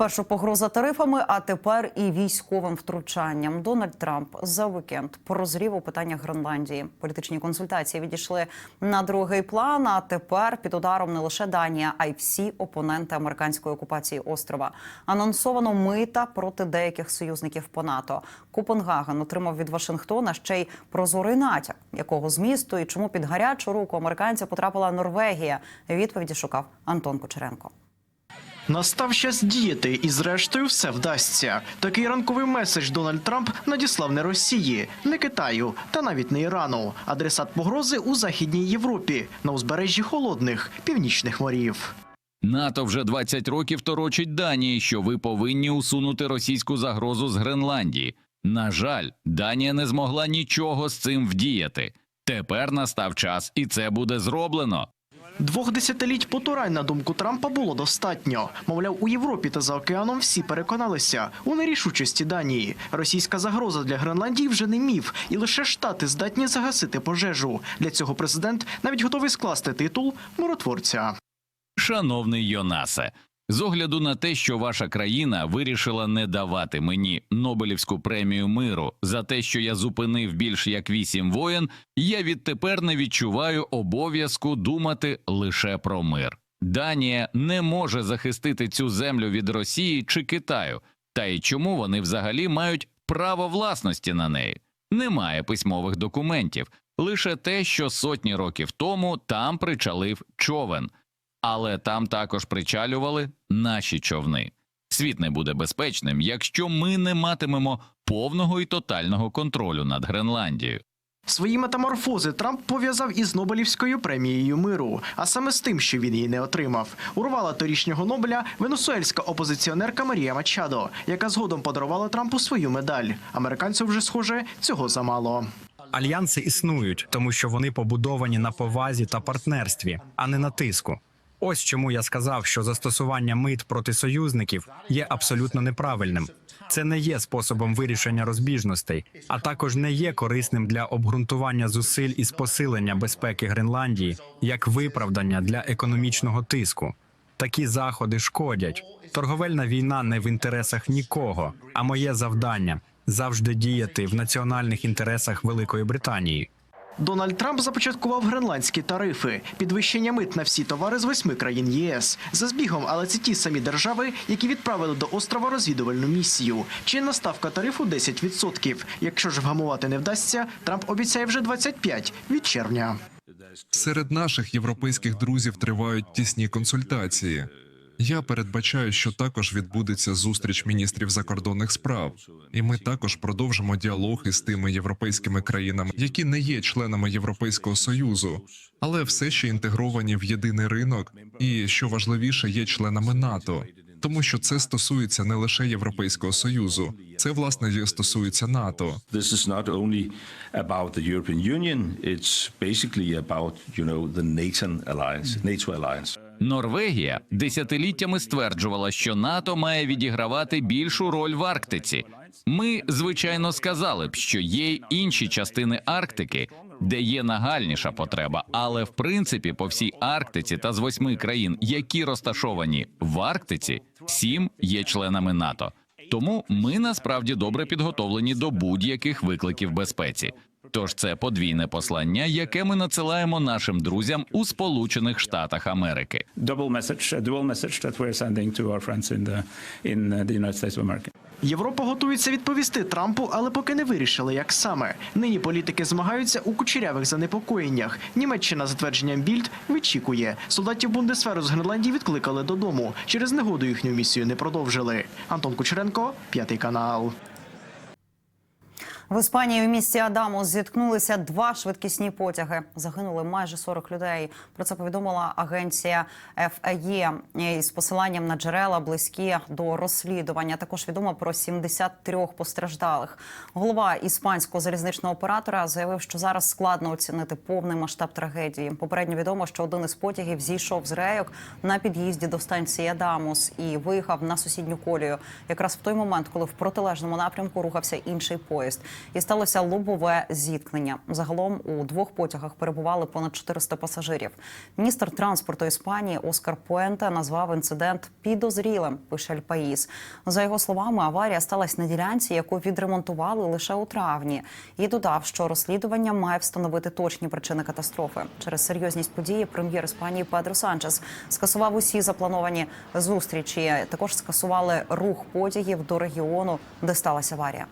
Спершу погроза тарифами, а тепер і військовим втручанням. Дональд Трамп за вікенд прозрів у питаннях Гренландії. Політичні консультації відійшли на другий план. А тепер під ударом не лише Данія, а й всі опоненти американської окупації острова. Анонсовано мита проти деяких союзників по НАТО. Копенгаген отримав від Вашингтона ще й прозорий натяк, якого змісту і чому під гарячу руку американця потрапила Норвегія. Відповіді шукав Антон Кучеренко. Настав час діяти, і зрештою все вдасться. Такий ранковий меседж Дональд Трамп надіслав не Росії, не Китаю та навіть не Ірану. Адресат погрози у Західній Європі на узбережжі холодних північних морів. НАТО вже 20 років торочить Данії, що ви повинні усунути російську загрозу з Гренландії. На жаль, Данія не змогла нічого з цим вдіяти. Тепер настав час, і це буде зроблено. Двох десятиліть потурань, на думку Трампа, було достатньо. Мовляв, у Європі та за океаном всі переконалися у нерішучості Данії. Російська загроза для Гренландії вже не міф, і лише штати здатні загасити пожежу. Для цього президент навіть готовий скласти титул миротворця. Шановний Йонасе, з огляду на те, що ваша країна вирішила не давати мені Нобелівську премію миру за те, що я зупинив більш як вісім воєн, я відтепер не відчуваю обов'язку думати лише про мир. Данія не може захистити цю землю від Росії чи Китаю, та й чому вони взагалі мають право власності на неї? Немає письмових документів, лише те, що сотні років тому там причалив човен але там також причалювали наші човни. Світ не буде безпечним, якщо ми не матимемо повного і тотального контролю над Гренландією. Свої метаморфози Трамп пов'язав із Нобелівською премією миру, а саме з тим, що він її не отримав. Урвала торішнього Нобеля венесуельська опозиціонерка Марія Мачадо, яка згодом подарувала Трампу свою медаль. Американцю вже схоже цього замало. Альянси існують, тому що вони побудовані на повазі та партнерстві, а не на тиску. Ось чому я сказав, що застосування мит проти союзників є абсолютно неправильним. Це не є способом вирішення розбіжностей, а також не є корисним для обґрунтування зусиль із посилення безпеки Гренландії як виправдання для економічного тиску. Такі заходи шкодять. Торговельна війна не в інтересах нікого, а моє завдання завжди діяти в національних інтересах Великої Британії. Дональд Трамп започаткував гренландські тарифи, підвищення мит на всі товари з восьми країн ЄС. За збігом, але це ті самі держави, які відправили до острова розвідувальну місію. Чинна ставка тарифу 10%. Якщо ж вгамувати не вдасться, Трамп обіцяє вже 25% від червня. Серед наших європейських друзів тривають тісні консультації. Я передбачаю, що також відбудеться зустріч міністрів закордонних справ, і ми також продовжимо діалог із тими європейськими країнами, які не є членами Європейського союзу, але все ще інтегровані в єдиний ринок, і що важливіше, є членами НАТО. Тому що це стосується не лише Європейського союзу, це власне стосується НАТО. This is not only about the alliance. Норвегія десятиліттями стверджувала, що НАТО має відігравати більшу роль в Арктиці. Ми, звичайно, сказали б, що є й інші частини Арктики, де є нагальніша потреба, але в принципі по всій Арктиці та з восьми країн, які розташовані в Арктиці, сім є членами НАТО. Тому ми насправді добре підготовлені до будь-яких викликів безпеці. Тож це подвійне послання, яке ми надсилаємо нашим друзям у Сполучених Штатах Америки. Європа готується відповісти Трампу, але поки не вирішили, як саме. Нині політики змагаються у кучерявих занепокоєннях. Німеччина, за твердженням Більд, вичікує. Солдатів Бундесферу з Гренландії відкликали додому. Через негоду їхню місію не продовжили. Антон Кучеренко, п'ятий канал. В Іспанії в місті Адамус зіткнулися два швидкісні потяги. Загинули майже 40 людей. Про це повідомила агенція ФАЄ із посиланням на джерела близькі до розслідування. Також відомо про 73 постраждалих. Голова іспанського залізничного оператора заявив, що зараз складно оцінити повний масштаб трагедії. Попередньо відомо, що один із потягів зійшов з рейок на під'їзді до станції Адамус і виїхав на сусідню колію. Якраз в той момент, коли в протилежному напрямку рухався інший поїзд. І сталося лобове зіткнення. Загалом у двох потягах перебували понад 400 пасажирів. Міністр транспорту Іспанії Оскар Пуенте назвав інцидент підозрілим. Пише «Ель Паїс». За його словами, аварія сталася на ділянці, яку відремонтували лише у травні, і додав, що розслідування має встановити точні причини катастрофи. Через серйозність події прем'єр Іспанії Педро Санчес скасував усі заплановані зустрічі. Також скасували рух потягів до регіону, де сталася аварія.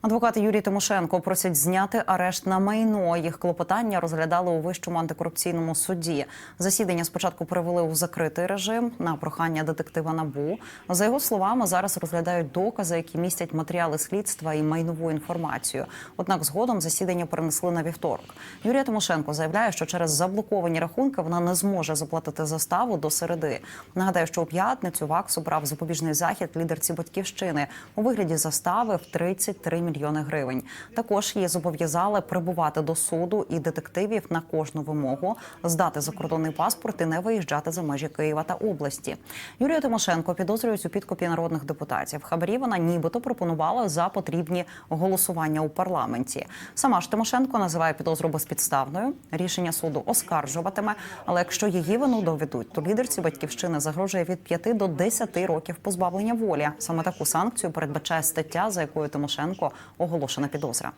Адвокати Юрій Тимошенко просять зняти арешт на майно. Їх клопотання розглядали у вищому антикорупційному суді. Засідання спочатку перевели у закритий режим на прохання детектива Набу. За його словами, зараз розглядають докази, які містять матеріали слідства і майнову інформацію. Однак згодом засідання перенесли на вівторок. Юрія Тимошенко заявляє, що через заблоковані рахунки вона не зможе заплатити заставу до середи. Нагадаю, що у п'ятницю ВАКС обрав запобіжний захід лідерці батьківщини у вигляді застави в 33 мільйони гривень. Також її зобов'язали прибувати до суду і детективів на кожну вимогу, здати закордонний паспорт і не виїжджати за межі Києва та області. Юрія Тимошенко підозрюють у підкупі народних депутатів. Хабарі вона нібито пропонувала за потрібні голосування у парламенті. Сама ж Тимошенко називає підозру безпідставною. Рішення суду оскаржуватиме. Але якщо її вину доведуть, то лідерці батьківщини загрожує від 5 до 10 років позбавлення волі. Саме таку санкцію передбачає стаття, за якою Тимошенко оголошена підозра.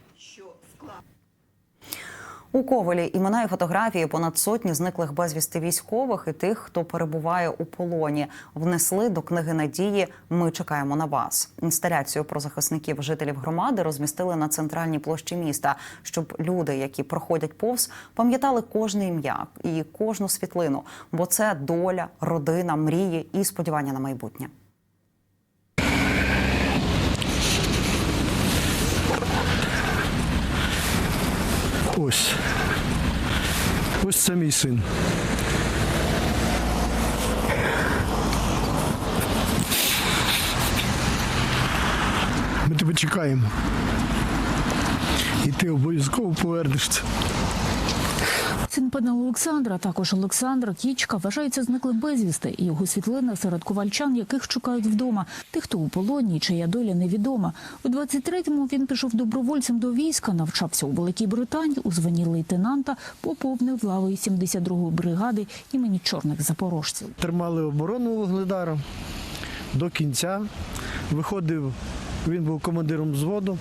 У Ковелі імена і фотографії понад сотні зниклих безвісти військових і тих, хто перебуває у полоні, внесли до книги надії. Ми чекаємо на вас. Інсталяцію про захисників жителів громади розмістили на центральній площі міста, щоб люди, які проходять повз, пам'ятали кожне ім'я і кожну світлину, бо це доля, родина, мрії і сподівання на майбутнє. Ось. Ось це мій син. Ми тебе чекаємо. І ти обов'язково повернешся. Син пана Олександра, також Олександр Кічка, вважається зниклим безвісти. І Його світлина серед ковальчан, яких чекають вдома. Тих, хто у полоні, чия доля невідома. У 23-му він пішов добровольцем до війська, навчався у Великій Британії, у званні лейтенанта, поповнив лави 72-ї бригади імені чорних запорожців. Тримали оборону Вугледара до кінця. Виходив, він був командиром взводу,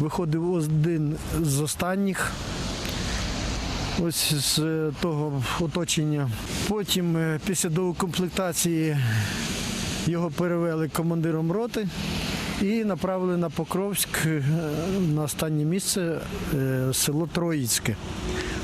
виходив один з останніх. Ось з того оточення. Потім, е, після доукомплектації, його перевели командиром роти і направили на Покровськ е, на останнє місце е, село Троїцьке,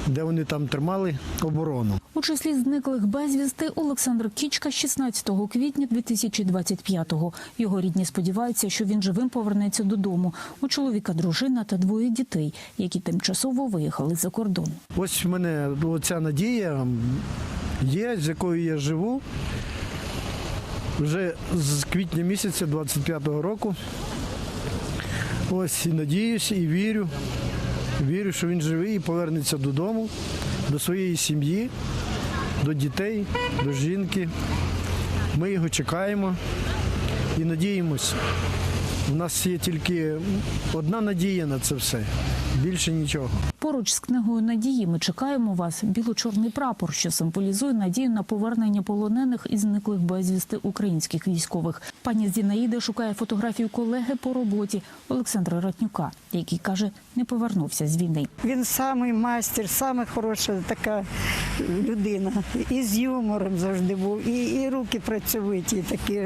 де вони там тримали оборону. У числі зниклих безвісти Олександр Кічка 16 квітня 2025-го. Його рідні сподіваються, що він живим повернеться додому. У чоловіка дружина та двоє дітей, які тимчасово виїхали за кордон. Ось в мене оця надія є, з якою я живу. Вже з квітня місяця 25-го року. Ось і надіюсь, і вірю. Вірю, що він живий і повернеться додому, до своєї сім'ї, до дітей, до жінки. Ми його чекаємо і надіємось. У нас є тільки одна надія на це все, більше нічого. Поруч з книгою надії ми чекаємо вас біло-чорний прапор, що символізує надію на повернення полонених і зниклих безвісти українських військових. Пані Зінаїда шукає фотографію колеги по роботі Олександра Ратнюка, який каже, не повернувся з війни. Він самий майстер, саме хороша така людина. І з юмором завжди був, і, і руки працьовиті такі.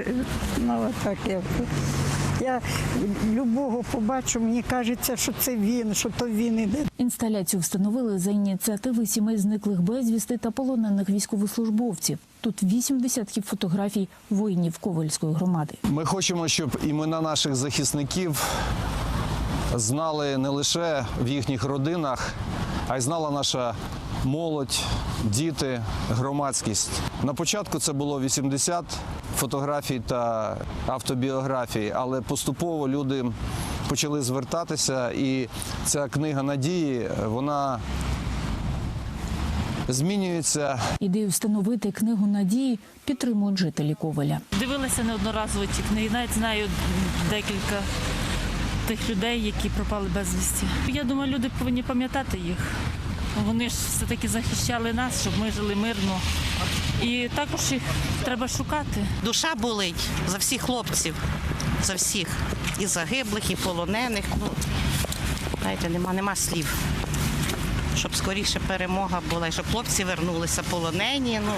Ну, отак я. Я любого побачу, мені кажеться, що це він, що то він іде. Інсталяцію встановили за ініціативи сімей зниклих безвісти та полонених військовослужбовців. Тут вісім десятків фотографій воїнів Ковальської громади. Ми хочемо, щоб імена наших захисників знали не лише в їхніх родинах, а й знала наша молодь, діти, громадськість. На початку це було 80 фотографій та автобіографій, але поступово люди почали звертатися, і ця книга надії вона змінюється Ідею встановити книгу надії підтримують жителі Коваля. Дивилася неодноразово ті книги, навіть знаю декілька тих людей, які пропали безвісті. Я думаю, люди повинні пам'ятати їх. Вони ж все-таки захищали нас, щоб ми жили мирно. І також їх треба шукати. Душа болить за всіх хлопців, за всіх. І загиблих, і полонених. Ну, знаєте, нема, нема слів. Щоб скоріше перемога була, і щоб хлопці вернулися полонені. Ну,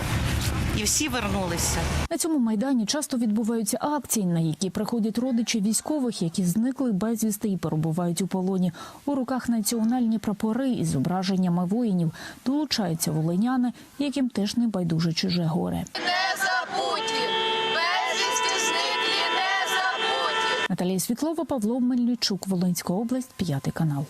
і всі вернулися. На цьому майдані часто відбуваються акції, на які приходять родичі військових, які зникли безвісти і перебувають у полоні. У руках національні прапори із зображеннями воїнів долучаються волиняни, яким теж не байдуже чуже горе. Не забуті, безвісти зниклі, не забуті. Наталія Світлова, Павло Мельничук, Волинська область, п'ятий канал.